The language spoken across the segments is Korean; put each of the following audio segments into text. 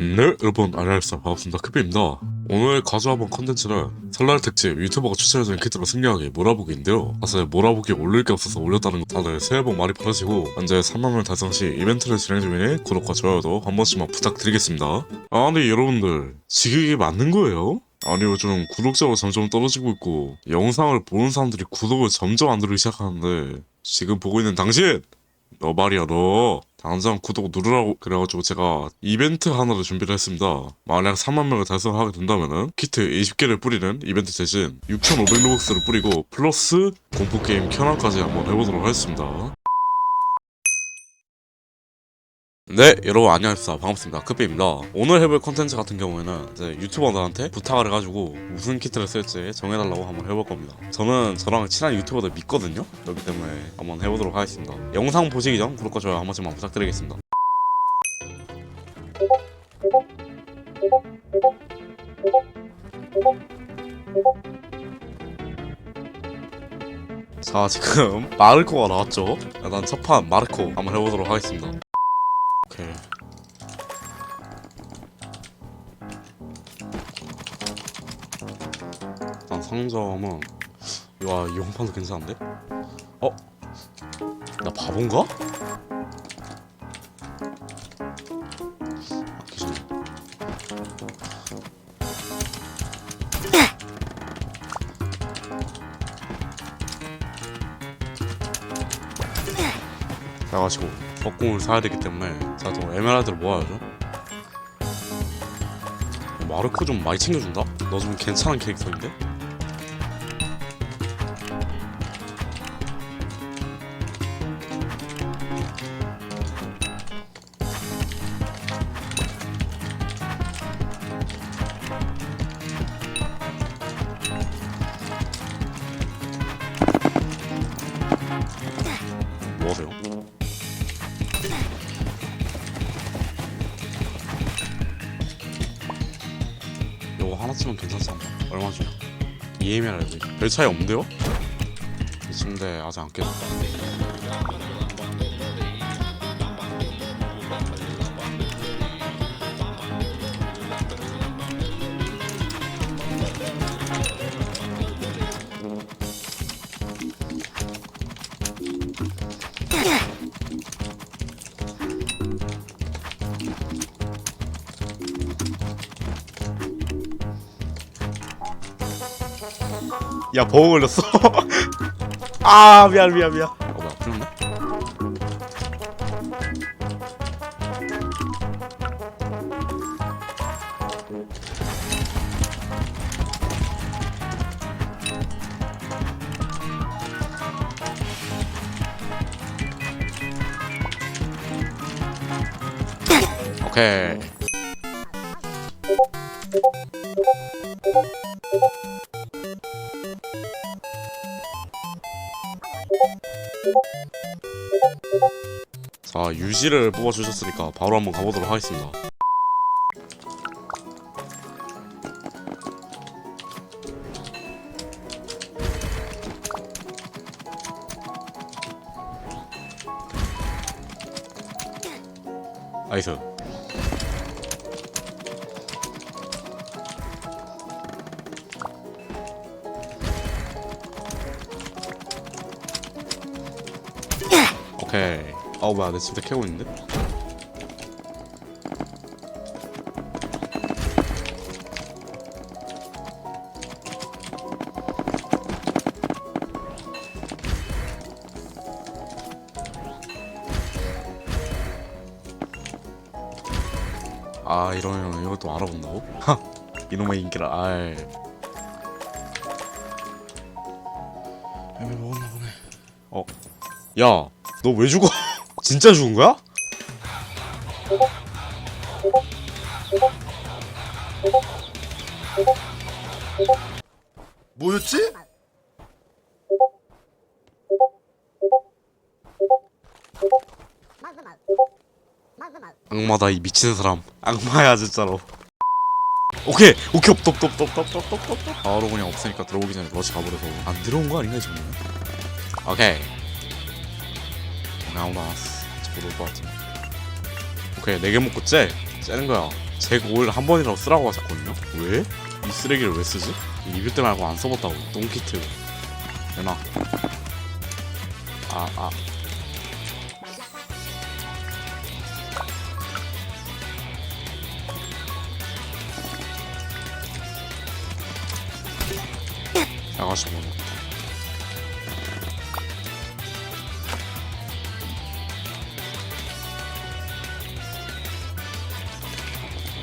네 여러분 안녕하세요. 반갑습니다. 크비입니다. 오늘 가져와본 컨텐츠는 설날 특집 유튜버가 추천해주는 키트로 승리하기 몰아보기인데요. 사실 몰아보기 올릴 게 없어서 올렸다는 거 다들 새해 복 많이 받으시고 현재 3만명 달성 시 이벤트를 진행 중이니 구독과 좋아요도 한 번씩만 부탁드리겠습니다. 아니 여러분들 지금 이게 맞는 거예요? 아니 요즘 구독자가 점점 떨어지고 있고 영상을 보는 사람들이 구독을 점점 안 누르기 시작하는데 지금 보고 있는 당신! 너 말이야 너 당장 구독 누르라고 그래가지고 제가 이벤트 하나를 준비를 했습니다. 만약 3만 명을 달성하게 된다면은 키트 20개를 뿌리는 이벤트 대신 6,500 로벅스를 뿌리고 플러스 공포 게임 켜랑까지 한번 해보도록 하겠습니다 네 여러분 안녕하십니까. 반갑습니다. 크비입니다. 오늘 해볼 컨텐츠 같은 경우에는 이제 유튜버들한테 부탁을 해가지고 무슨 키트를 쓸지 정해달라고 한번 해볼 겁니다. 저는 저랑 친한 유튜버들 믿거든요. 그렇기 때문에 한번 해보도록 하겠습니다. 영상 보시기 전 구독과 좋아요 한 번씩만 부탁드리겠습니다. 자 지금 마르코가 나왔죠? 일단 첫판 마르코 한번 해보도록 하겠습니다 일단 상점은 와 이용판도 괜찮은데? 어? 나 바본가? 아, 기준. 그래가지고 적공을 사야 되기 때문에 좀 에메랄드를 모아야죠 마르코 좀 많이 챙겨준다? 너 좀 괜찮은 캐릭터인데? EM이라도 별 차이 없는데요? 이 침대 아직 안 깨졌다 야 버거 걸렸어. 아 미안 미안 미안. 어 뭐야 풀렸네? 오케이 유지를 뽑아주셨으니까 바로 한번 가보도록 하겠습니다. 나이스. 오케이 어 뭐야 내 침대 캐고 있는데? 아 이러면 이것도 알아본다고? 하 이놈의 인기라 아이 애매 먹었나 보네 어 야, 너 왜 죽어? 진짜 죽은 거야? 뭐였지? 악마다 이 미친 사람. 악마야 진짜로. 오케이, 오케이 없다 없다 없다 없다 없다 없다 없다. 바로 그냥 없으니까 들어오기 전에 러시 가버려서 안 들어온 거 아닌가 지금? 오케이. 나오나 저 거 올것 같아. 오케이, 네 개 먹고 째. 째는 거야 잭5일 한 번이라고 쓰라고 하셨거든요 왜? 이 쓰레기를 왜 쓰지? 리뷰 때 말고 안 써봤다고 똥키트 내놔 아 아. 나가시고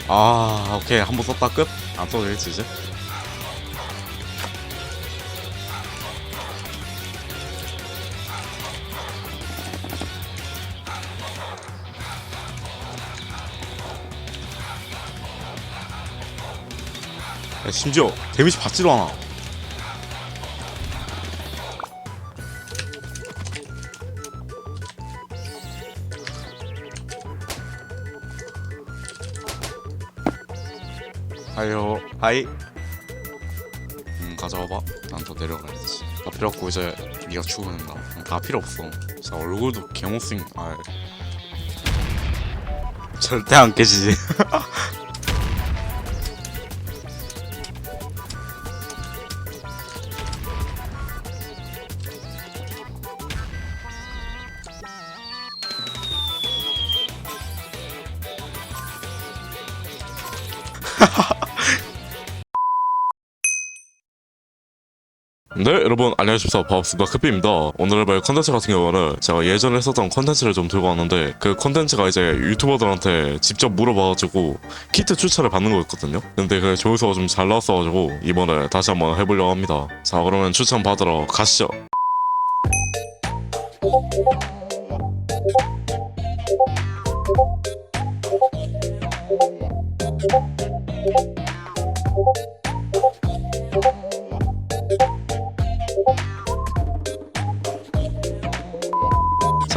아 오케이 한 번 썼다 끝? 안 써도 되겠지 이제? 야, 심지어 데미지 받지도 않아 하이. 음 가져와봐. 난 더 내려가야지. 다 필요 없고 이제 네가 된다. 음, 다 필요 없어. 진짜 얼굴도 개못생 아 절대 안 깨지지 네 여러분 안녕하십니까. 바업스가 크비입니다. 오늘 볼 컨텐츠 같은 경우는 제가 예전에 했었던 컨텐츠를 좀 들고 왔는데 그 컨텐츠가 이제 유튜버들한테 직접 물어봐가지고 키트 추천을 받는 거였거든요. 근데 그 조회수가 좀 잘 나왔어가지고 이번에 다시 한번 해보려고 합니다. 자 그러면 추천 받으러 가시죠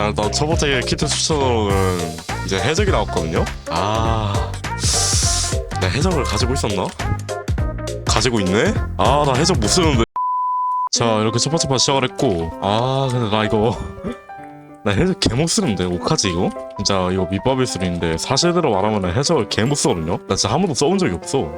자 일단 첫 번째 키트 추천으로는 이제 해적이 나왔거든요 아... 나 해적을 가지고 있었나? 가지고 있네? 아 나 해적 못 쓰는데 자 이렇게 첫 번째 판 시작을 했고 아 근데 나 이거 나 해적 개 못 쓰는데 어떡하지 이거? 진짜 이거 밑밥일 수도 있는데 사실대로 말하면 해적을 개 못 쓰거든요 나 진짜 한 번도 써본 적이 없어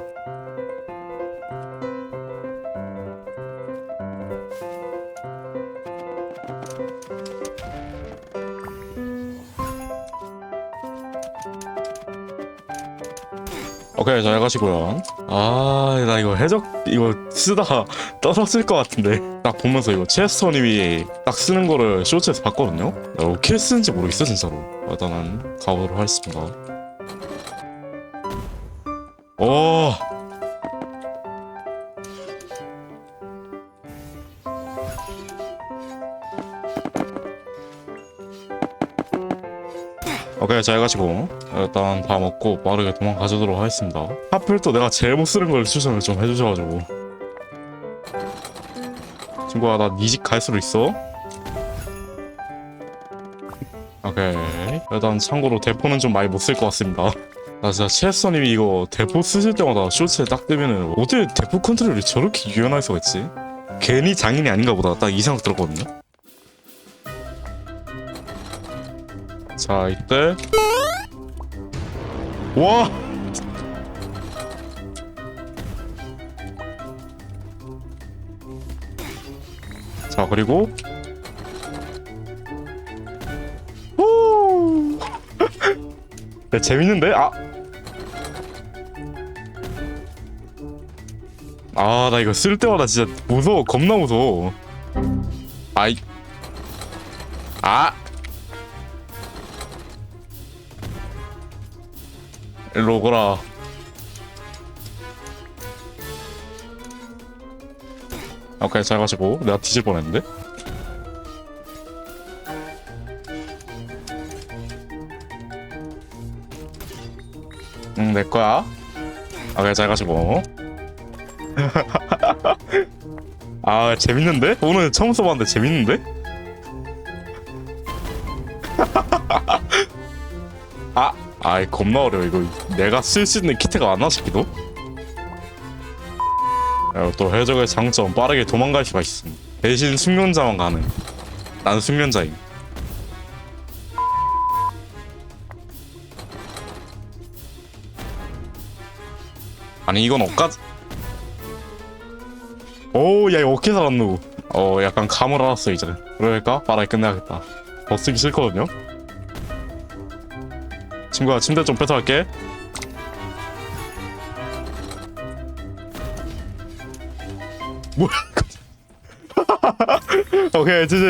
오케이 잘 가시고요. 아 나 이거 해적 이거 쓰다가 떨어질 것 같은데. 딱 보면서 이거 체스터님이 딱 쓰는 거를 쇼츠에서 봤거든요? 야, 어떻게 쓰는지 모르겠어 진짜로. 일단은 가보도록 하겠습니다. 오 오케이 잘 가시고 일단 다 먹고 빠르게 도망가주도록 하겠습니다. 하필 또 내가 제일 못 쓰는 걸 추천을 좀 해주셔가지고. 친구야 나니집갈 수도 있어? 오케이. 일단 참고로 대포는 좀 많이 못 쓸 것 같습니다. 나 진짜 체스터님이 이거 대포 쓰실 때마다 쇼츠에 딱 뜨면은 어떻게 대포 컨트롤이 저렇게 유연할 수가 있지? 괜히 장인이 아닌가 보다. 딱 이 생각 들었거든요 자 이때 와 자 그리고 오 야, 재밌는데 아 아, 나 이거 쓸 때마다 진짜 무서워. 겁나 무서워. 아이. 아! 일로 오거라. 오케이, 잘 가시고. 내가 뒤질 뻔했는데? 응, 내 거야. 오케이, 잘 가시고. 아, 재밌는데? 오늘 처음 써봤는데 재밌는데? 아, 아이 겁나 어려워 이거 내가 쓸 수 있는 키트가 많나 싶기도. 야, 또 해적의 장점 빠르게 도망갈 수가 있음. 대신 숙련자만 가능. 난 숙련자임. 아니 이건 억까지 오야 이거 어떻게 살았노 어 약간 감을 알았어 이제 그러니까 빠르게 끝내야겠다 더 쓰기 싫거든요 친구야 침대 좀 뺏어갈게. 뭐야 오케이 지지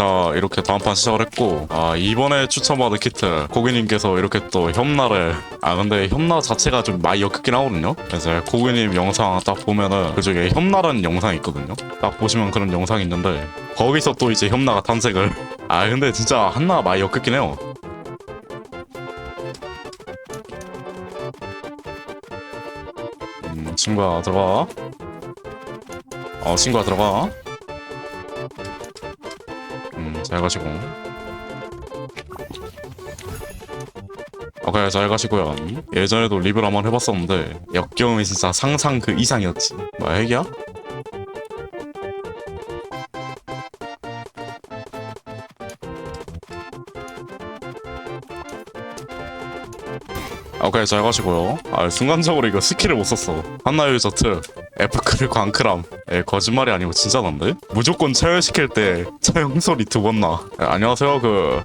자 이렇게 다음 판 시작을 했고 아 이번에 추천받은 키트 고객님께서 이렇게 또 협나를 아 근데 협나 자체가 좀 많이 역겹긴 하거든요. 그래서 고객님 영상 딱 보면은 그중에 협나라는 영상이 있거든요. 딱 보시면 그런 영상이 있는데 거기서 또 이제 협나가 탄생을. 아 근데 진짜 한나 많이 역겹긴 해요. 음 친구야 들어가. 어 친구야 들어가. 음, 잘 가시고. 오케이, 잘 가시고요. 예전에도 리뷰를 한번 해봤었는데 역경이 진짜 상상 그 이상이었지. 뭐야, 핵이야? 오케이, 잘 가시고요. 아, 순간적으로 이거 스킬을 못 썼어. 한나유 저트, 에프크를 광크람. 에, 거짓말이 아니고 진짜 난데? 무조건 체열시킬 때 처형 소리 두 번 나. 에, 안녕하세요, 그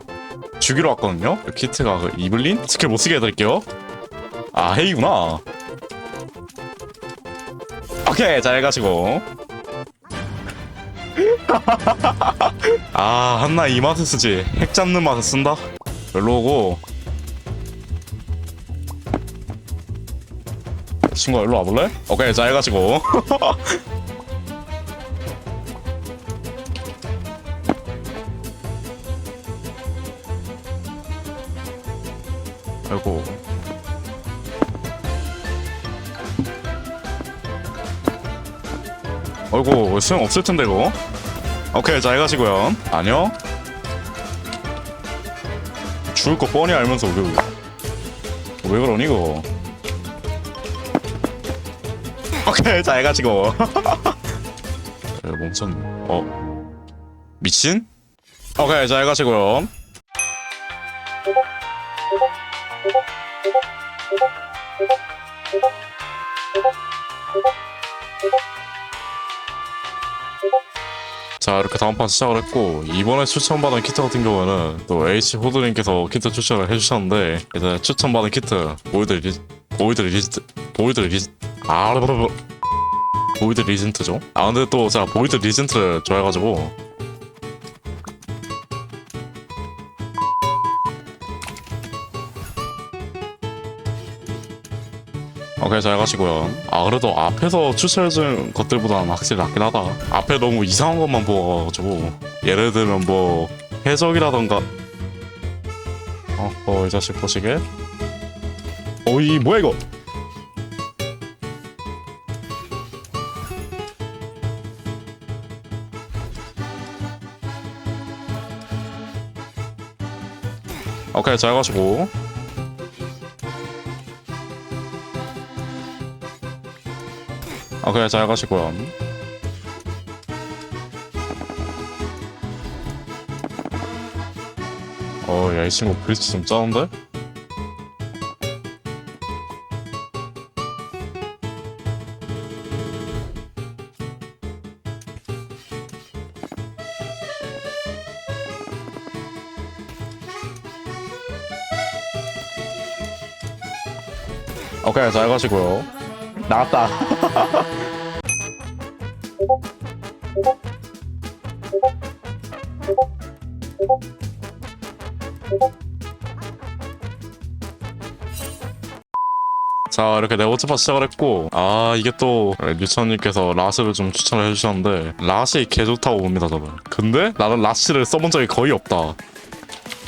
주기로 왔거든요. 그 키트가 그 이블린 스킬 못 쓰게 해드릴게요. 아 헤이구나. 오케이 잘 가시고. 아 한나 이 맛에 쓰지. 핵 잡는 맛에 쓴다. 별로 오고. 친구야 일로 와볼래? 오케이 잘 가시고. 아이고. 아이고 수영 없을 텐데 이거. 오케이 잘 가시고요. 아니요. 죽을 거 뻔히 알면서 왜, 왜 그러니 이거. 오케이 잘 가시고. 에, 멈췄네. 어 미친? 오케이 잘 가시고요. 이렇게 다음 판 시작을 했고 이번에 추천받은 키트 같은 경우에는 또 H 호드님께서 키트 추천을 해주셨는데 이제 추천받은 키트 보이드 리 보이드 리진트 보이드 리진 아아 근데 또 제가 보이드 리진트를 좋아해가지고 오케이 잘 가시고요. 아 그래도 앞에서 추천해준 것들보다는 확실히 낫긴 하다. 앞에 너무 이상한 것만 보여가지고 예를 들면 뭐 해적이라던가. 어이 자식 보시게. 어이 뭐야 이거? 오케이 잘 가시고 오케이 잘 가시고요. 어야 이 친구 브리치 좀 짜는데? 오케이 잘 가시고요. 나왔다 자 이렇게 네 번째 파 시작을 했고 아 이게 또 류천님께서 라스를 좀 추천을 해주셨는데 라시 개 좋다고 봅니다 저는. 근데 나는 라시를 써본 적이 거의 없다.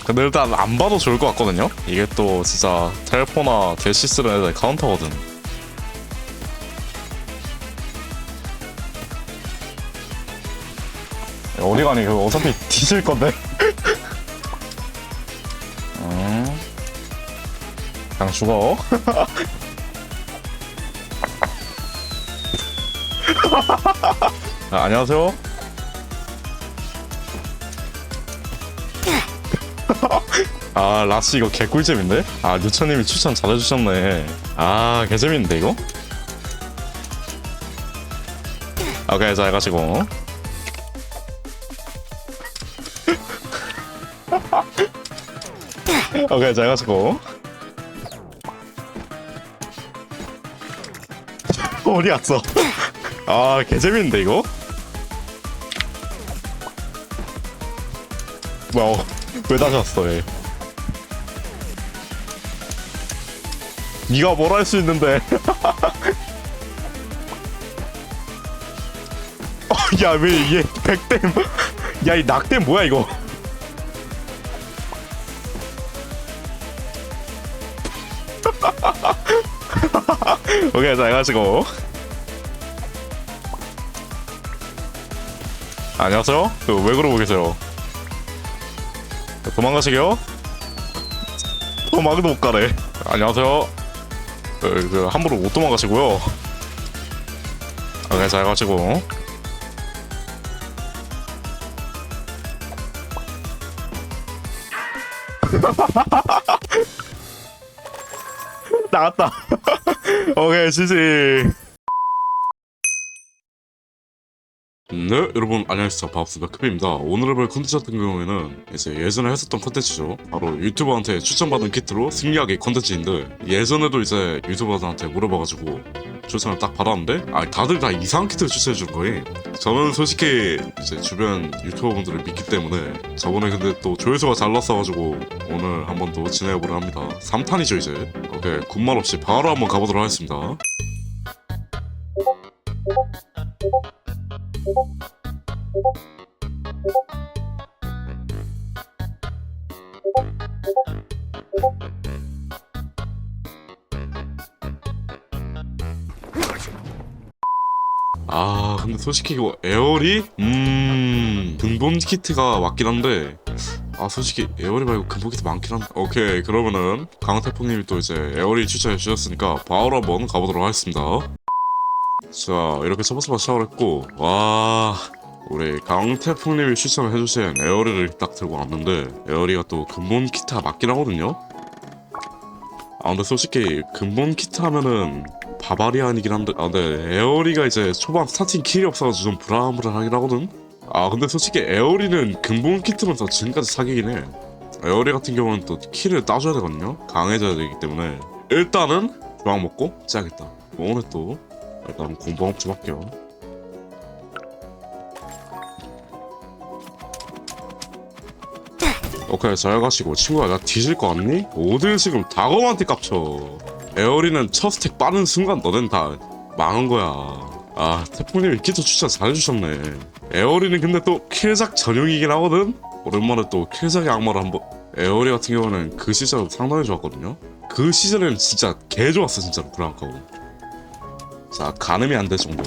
근데 일단 안 봐도 좋을 것 같거든요? 이게 또 진짜 텔포나 대시 쓰는 애들 카운터거든 어디 가니 그거 어차피 뒤질 건데 음. 그냥 죽어 아, 안녕하세요 아 라스 이거 개꿀잼인데? 아 뉴처님이 추천 잘해주셨네 아 개재밌는데 이거? 오케이 잘 가시고 오케이 잘 가시고 어디 갔어? 아 개재밌는데 이거? 뭐야 왜 다시 왔어 얘? 네가 뭘 할 수 있는데. 어, 야왜 얘 백댐? 야 이 낙댐 뭐야 이거 오케이 잘 가시고. 안녕하세요. 그, 왜 그러고 계세요? 도망가시게요. 도망도 못 가래 안녕하세요. 그, 그 함부로 못 도망가시고요. 오케이 잘 가시고. 나갔다 오케이 지지. 네 여러분 안녕하세요 반갑습니다 크비입니다. 오늘 해볼 컨텐츠 같은 경우에는 이제 예전에 했었던 컨텐츠죠. 바로 유튜버한테 추천받은 키트로 승리하기 컨텐츠인데 예전에도 이제 유튜버들한테 물어봐가지고 추천을 딱 받았는데 아 다들 다 이상한 키트를 추천해주는 거예요 저는 솔직히 이제 주변 유튜버분들을 믿기 때문에 저번에 근데 또 조회수가 잘 났어가지고 오늘 한번더 진행해보려 합니다. 3탄이죠 이제? 오케이 군말 없이 바로 한번 가보도록 하겠습니다 근데 솔직히 이거 에어리? 음 근본 키트가 맞긴 한데 아 솔직히 에어리 말고 근본 키트 많긴 한데. 오케이 그러면은 강태풍님이 또 이제 에어리 추천해 주셨으니까 바로 한번 가보도록 하겠습니다. 자 이렇게 첫 번째 시작을 했고 와 우리 강태풍님이 추천을 해주신 에어리를 딱 들고 왔는데 에어리가 또 근본 키트가 맞긴 하거든요? 아 근데 솔직히 근본 키트 하면은 바바리안이긴 한데 아 근데 에어리가 이제 초반 스타팅 킬이 없어가지고 좀 불안불안하긴 하거든. 아 근데 솔직히 에어리는 근본 키트면서 지금까지 사기긴 해. 에어리 같은 경우는 또 킬을 따줘야 되거든요. 강해져야 되기 때문에. 일단은 주황 먹고 짜야겠다. 뭐 오늘 또 일단 공부업 좀 할게요. 오케이 잘 가시고. 친구야 나 뒤질 거 같니? 어딜 지금 다검한테 깝쳐 에어리는 첫 스택 빠른 순간 너넨 다 망한 거야 아 태풍님이 키트 추천 잘해주셨네 에어리는 근데 또 킬작 전용이긴 하거든? 오랜만에 또 킬작의 악마를 한번 에어리 같은 경우는 그 시절 상당히 좋았거든요 그 시절에는 진짜 개 좋았어 진짜로 브랑카고 자 가늠이 안 될 정도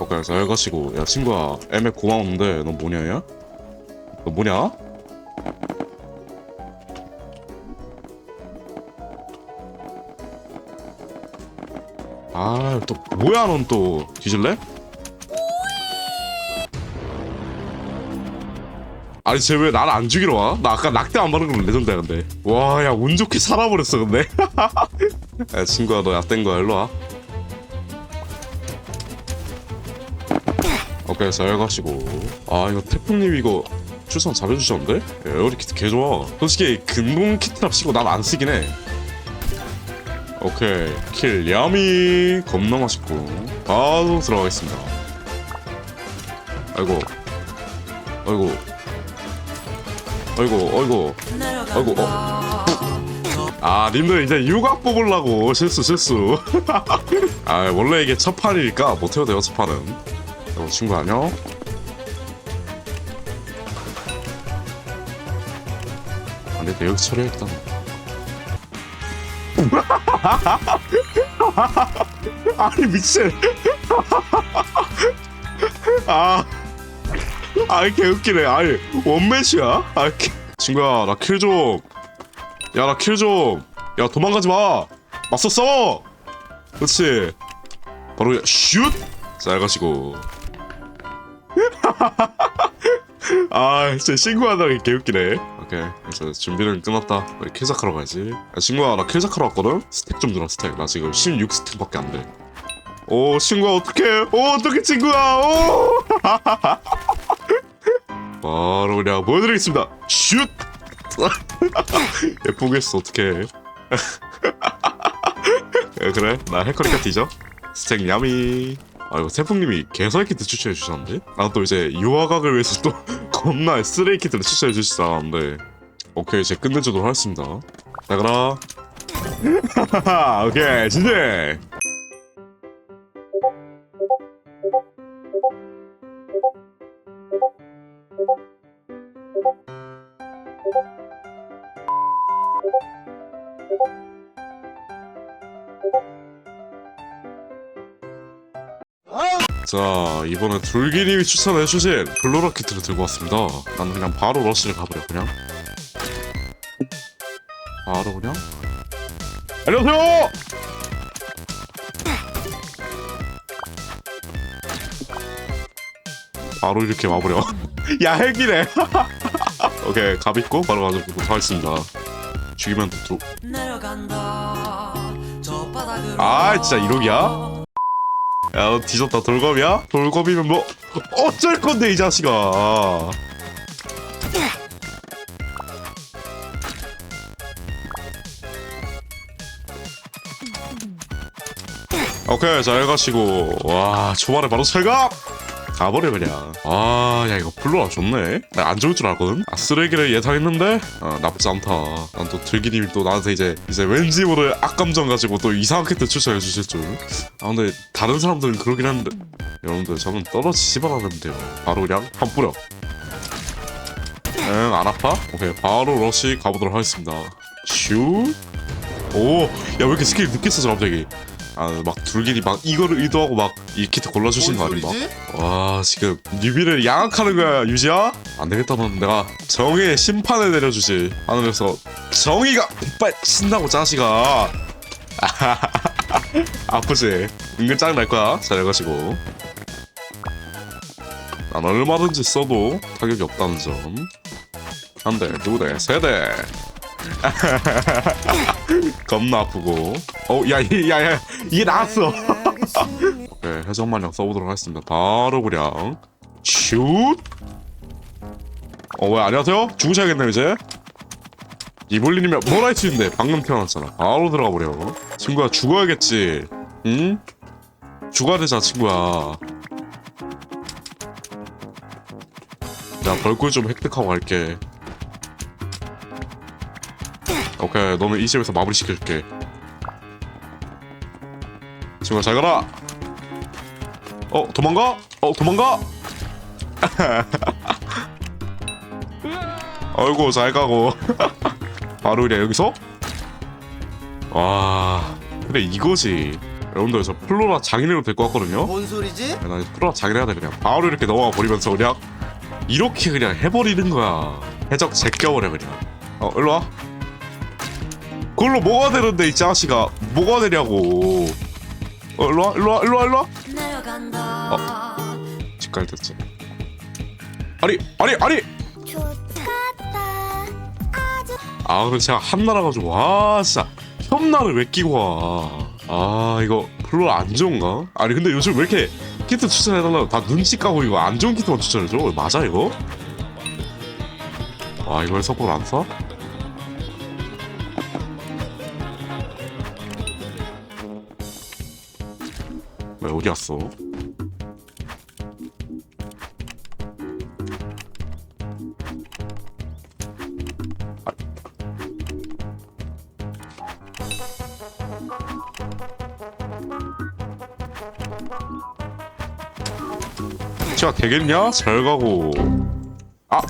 오케이 잘 가시고 야 친구야 애매 고마운데 너 뭐냐 야? 너 뭐냐? 아 또 뭐야 넌 또? 뒤질래? 아니 쟤 왜 나를 안 죽이러 와? 나 아까 낙대 안 바른 건 레전드야 근데. 와 야 운 좋게 살아버렸어 근데. 야 친구야 너 약된 거야. 일로 와. 오케이 잘 가시고. 아 이거 태풍님 이거 추천 잘해주셨는데? 에어리 키트 개 좋아. 솔직히 근본 키트랍 시고 난 안 쓰긴 해 오케이. 킬 야미. 겁나 맛있고. 바로 들어가겠습니다. 아이고. 아이고. 아이고 아이고. 아이고 어. 아 님들 이제 육각 뽑으려고. 실수 실수. 아 원래 이게 첫 판이니까 못해도 돼요 첫 판은. 어, 친구 안녕. 안돼 내 여기 처리해 일단 아니 미친 아, 아 개웃기네 아니 원매치야? 아 개- 친구야 나 킬 좀. 야 나 킬 좀. 야 도망가지 마. 맞서 싸워. 그렇지. 바로 슛. 잘 가시고. 아 진짜 친구하다가 개웃기네. 오케이 그래서 준비는 끝났다. 우리 킬작하러 가야지. 야, 친구야 나 킬작하러 왔거든. 스택 좀 주라 스택. 나 지금 16스택밖에 안 돼. 오 친구야 어떡해. 오 어떡해 친구야. 오. 바로 그냥 보여드리겠습니다. 슛! 예쁘게 했어, 어떡해. 야, 그래, 나 해커리카 뒤져. 스택 야미. 아, 이거 세풍님이 개설 키트 추천해 주셨는데? 난또 이제 유화각을 위해서 또 겁나 쓰레기 키트를 추천해 주시지 않았는데. 오케이, 이제 끝내주도록 하겠습니다. 자, 그럼. 오케이, 진행! 자 이번에 둘기님이 추천해주신 블로라 키트를 들고 왔습니다. 난 그냥 바로 러쉬를 가버려 그냥. 바로 그냥. 안녕하세요! 바로 이렇게 와버려. 야 핵이네. 오케이 갑 있고 바로 가져보도록 하겠습니다. 죽이면 또 아, 진짜 이러기야? 야, 너 뒤졌다 돌검이야? 돌검이면 뭐 어쩔 건데 이 자식아. 오케이 잘 가시고 와 초반에 바로 철갑 가버려 그냥. 아야 이거 블루라 좋네. 나 안 좋을 줄 알거든. 아 쓰레기를 예상했는데? 아 나쁘지 않다. 난 또 들기님이 또 나한테 이제 이제 왠지 모를 악감정 가지고 또 이상한 캐릭터 추천해 주실 줄아 근데 다른 사람들은 그러긴 한데. 여러분들 저는 떨어지지만 않으면 돼요. 바로 그냥 한 뿌려. 응안 아파? 오케이 바로 러시 가보도록 하겠습니다. 슈오야 왜 이렇게 스킬 늦게 써져 갑자기 아막 둘기니 막 이거를 의도하고 막 이 키트 골라주신 거 아닌가? 와 지금 뉴비를 양악하는 거야 유지야? 안 되겠다 넌 내가 정의의 심판을 내려주지 하늘에서 정의가 빗발 친다고 자식아 아프지? 은근 짱날 거야 잘 가시고 난 얼마든지 써도 타격이 없다는 점 한 대, 두 대, 세 대. 겁나 아프고. 어, 야, 이, 야, 야, 이게 나왔어. 네, 해적마냥 써보도록 하겠습니다. 바로 그냥 슛. 어, 왜 안녕하세요? 죽으셔야겠네요 이제. 이블린이면 뭘할수 있는데 방금 태어났잖아. 바로 들어가 버려. 친구야 죽어야겠지. 응? 죽어야 되잖아 친구야. 야 벌꿀 좀 획득하고 갈게. 오케이 너는 이 집에서 마무리 시켜줄게. 친구야 잘 가라. 어 도망가? 어 도망가? 아이고 잘 가고 바로 그냥 여기서 와 근데 이거지 여러분들 저 플로라 장인으로 될것 같거든요 뭔 소리지? 야, 나 플로라 장인 해야 돼 그냥 바로 이렇게 넘어가 버리면서 그냥 이렇게 그냥 해버리는 거야 해적 제껴버려 그냥 어 일로와 그걸로 뭐가 되는데 이 자식아? 뭐가 되냐고. 어 일로와 일로와 일로와 일로와. 내려간다. 집갈 됐지. 아니 아니 아니! 아 근데 제가 한나라 가지고 와 진짜. 협나를 왜 끼고 와 아 이거 별로 안 좋은가? 아니 근데 요즘 왜 이렇게 키트 추천해달라고 다 눈치 까고 이거 안 좋은 키트만 추천해줘? 맞아 이거? 와 이걸 서포를 안 써? 왜 어디 갔어? 제가 되겠냐? 잘 가고. 아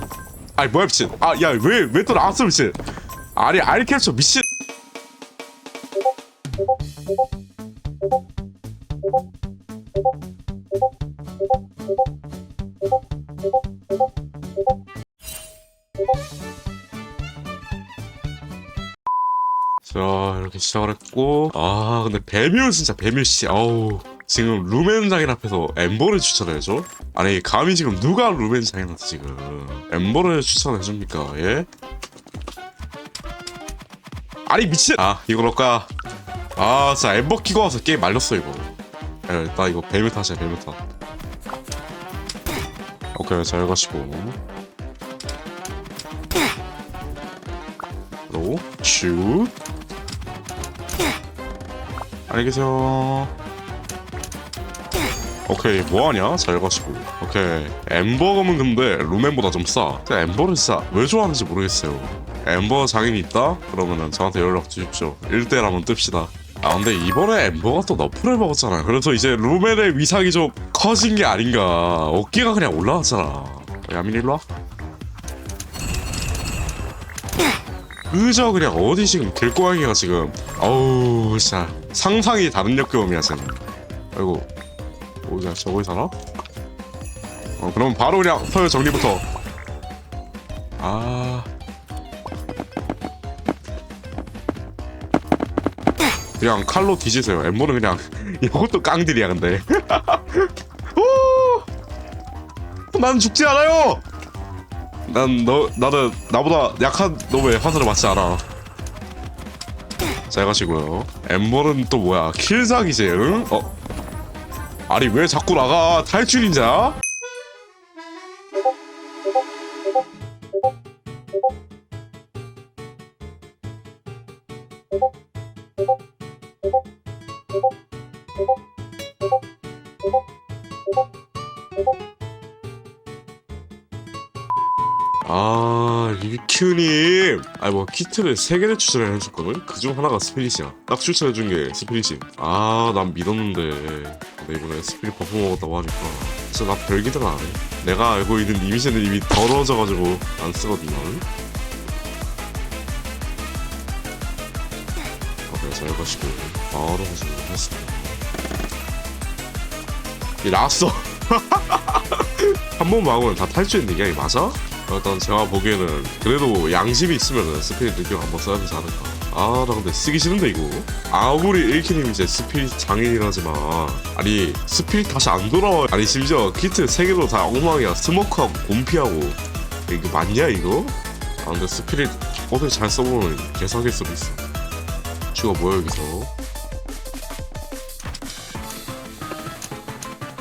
아니 뭐야 미친. 아야 왜 왜 또 나왔어 미친? 아니 알캡처 미친 시작을 했고 아 근데 배뮤 진짜 배뮤씨 아우 지금 루멘 장인 앞에서 엠버를 추천해줘? 아니 감히 지금 누가 루멘 장인한테 지금 엠버를 추천해줍니까 예? 아니 미친 아 이거 넣을까 아 진짜 엠버 키고 와서 게임 말렸어 이거 예, 나 이거 배뮤 탓이야 배뮤 탓 오케이 잘 가시고 로, 슈. 안녕히 계세요. 오케이, 뭐하냐? 잘 가시고. 오케이. 엠버검은 근데 루멘보다 좀 싸. 근데 엠버를 진짜 왜 좋아하는지 모르겠어요. 엠버 장인이 있다? 그러면은 저한테 연락 주십시오. 1대1 한번 뜹시다. 아 근데 이번에 엠버가 또 너프를 먹었잖아요. 그래서 이제 루멘의 위상이 좀 커진 게 아닌가. 어깨가 그냥 올라왔잖아. 야민 일로 와. 그저 그냥 어디 지금 길고양이가 지금 어우 진짜. 상상이 다른 역경이야 지금. 아이고 뭐야? 저거에 살아? 어 그럼 바로 그냥 서열 정리부터. 아. 그냥 칼로 뒤지세요. 엠모는 그냥 이것도 깡들이야 근데. 오! 난 죽지 않아요 난 너 나는 나보다 약한 놈의 화살을 맞지 않아. 잘 가시고요. 엠버는 또 뭐야? 킬작이지, 응? 어? 아니 왜 자꾸 나가? 탈출인자? 아니 뭐 키트를 세 개를 추천을 해줬거든 그중 하나가 스피릿이야. 딱 추천해준 게 스피릿임. 아 난 믿었는데. 근데 이번에 스피릿 버프 먹었다고 하니까. 진짜 나 별기대가 안해 내가 알고 있는 이미지는 이미 더러워져가지고 안 쓰거든요 오케이 잘 가시고. 바로 하시고 했습니다. 이 나왔어 한 번 막으면 다 탈주했는 게 맞아? 일단 제가 보기에는 그래도 양심이 있으면 스피릿 능력 한번 써야 되지 않을까. 아 나 근데 쓰기 싫은데 이거. 아무리 1키님 이제 스피릿 장인이라지만 아니 스피릿 다시 안 돌아와 아니 심지어 키트 3개로 다 엉망이야. 스모크하고 곰피하고. 이거 맞냐 이거? 아 근데 스피릿 어떻게 잘 써보면 개사기일 수도 있어. 친구가 뭐야 여기서?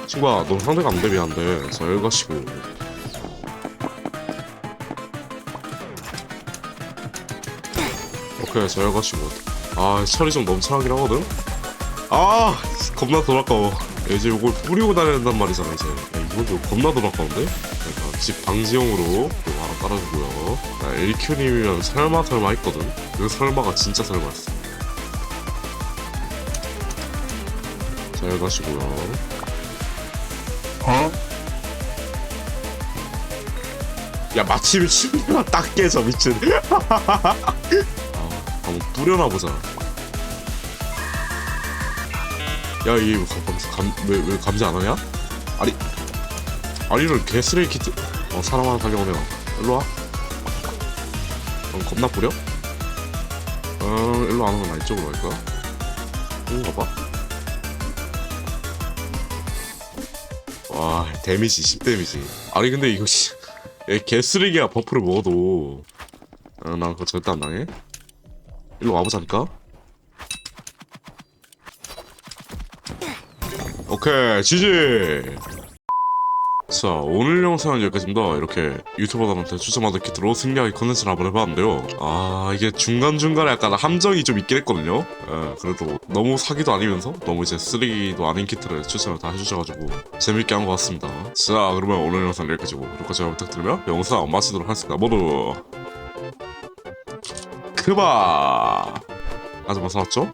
친구야 넌 상대가 안돼 잘 가시고 오케이 잘 가시고. 아 철이 좀 넘쳐나긴 하거든? 아 겁나 돌아까워. 이제 이걸 뿌리고 다녀야 된단 말이잖아 이제. 야, 이건 좀 겁나 돌아까운데? 그러니까 집 방지용으로 또 하나 깔아주고요. 나 LQ님이면 설마 설마 했거든. 그 설마가 진짜 설마였어. 잘 가시고요. 어? 야 마침 침대가 딱 깨져 미친 아, 한번 뿌려나 보자. 야 이게 뭐 감왜 왜 감지 안 하냐? 아니 아니를 개 쓰레기 키트 어 사람 하나 달려오네요 일로 와. 어, 겁나 뿌려? 어 일로 안 오면 나 이쪽으로 갈 거야? 이건가 봐. 와 데미지 10 데미지. 아니 근데 이거 씨얘 개쓰레기야 버프를 먹어도. 어, 난 그거 절대 안 당해 일로 와보자니까. 오케이 지지! 자 오늘 영상은 여기까지입니다. 이렇게 유튜버들한테 추천받은 키트로 승리하게 컨텐츠를 한번 해봤는데요. 아 이게 중간중간에 약간 함정이 좀 있긴 했거든요. 예, 그래도 너무 사기도 아니면서 너무 이제 쓰레기도 아닌 키트를 추천을 다 해주셔가지고 재밌게 한 것 같습니다. 자 그러면 오늘 영상 여기까지고 구독과 좋아요 부탁드리며 영상 마치도록 하겠습니다. 모두 아직 못 살았죠?